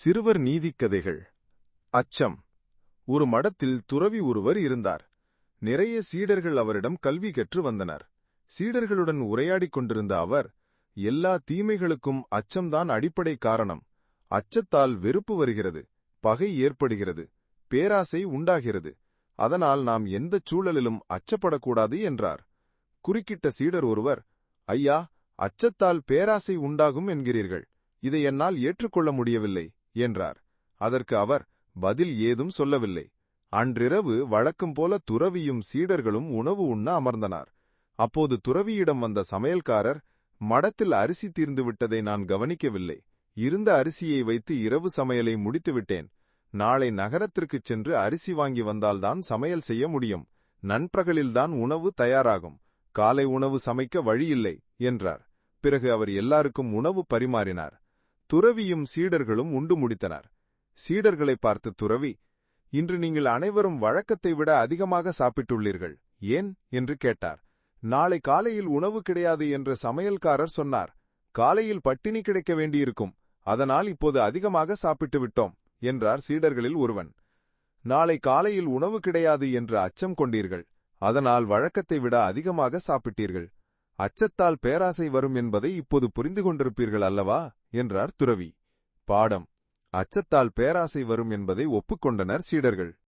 சிறுவர் நீதிக்கதைகள். அச்சம். ஒரு மடத்தில் துறவி ஒருவர் இருந்தார். நிறைய சீடர்கள் அவரிடம் கல்வி கற்று வந்தனர். சீடர்களுடன் உரையாடிக் கொண்டிருந்த அவர் எல்லா தீமைகளுக்கும் அச்சம்தான் அடிப்படை காரணம். அச்சத்தால் வெறுப்பு வருகிறது பகை ஏற்படுகிறது பேராசை உண்டாகிறது. அதனால் நாம் எந்தச் சூழலிலும் அச்சப்படக்கூடாது என்றார். குறுக்கிட்ட சீடர் ஒருவர் ஐயா அச்சத்தால் பேராசை உண்டாகும் என்கிறீர்கள். இதை என்னால் ஏற்றுக்கொள்ள முடியவில்லை. என்றார். அதற்கு அவர் பதில் ஏதும் சொல்லவில்லை. அன்றிரவு வழக்கம் போல துறவியும் சீடர்களும் உணவு உண்ண அமர்ந்தனர். அப்போது துறவியிடம் வந்த சமையல்காரர் மடத்தில் அரிசி தீர்ந்து விட்டதை நான் கவனிக்கவில்லை. இருந்த அரிசியை வைத்து இரவு சமையலை முடித்துவிட்டேன் நாளை நகரத்திற்குச் சென்று அரிசி வாங்கி வந்தால்தான் சமையல் செய்ய முடியும். நண்பகலில்தான் உணவு தயாராகும். காலை உணவு சமைக்க வழியில்லை என்றார். பிறகு அவர் எல்லாருக்கும் உணவு பரிமாறினார். துறவியும் சீடர்களும் உண்டு முடித்தனர். சீடர்களை பார்த்து துறவி இன்று நீங்கள் அனைவரும் வழக்கத்தை விட அதிகமாக சாப்பிட்டுள்ளீர்கள். ஏன்? என்று கேட்டார். நாளை காலையில் உணவு கிடையாது என்று சமையல்காரர் சொன்னார். காலையில் பட்டினி கிடைக்க வேண்டியிருக்கும். அதனால் இப்போது அதிகமாக சாப்பிட்டு விட்டோம் என்றார் சீடர்களில் ஒருவன். நாளை காலையில் உணவு கிடையாது என்று அச்சம் கொண்டீர்கள். அதனால் வழக்கத்தை விட அதிகமாக சாப்பிட்டீர்கள். அச்சத்தால் பேராசை வரும் என்பதை இப்போது புரிந்து கொண்டிருப்பீர்கள் அல்லவா? என்றார் துறவி. பாடம். அச்சத்தால் பேராசை வரும் என்பதை ஒப்புக்கொண்டனர் சீடர்கள்.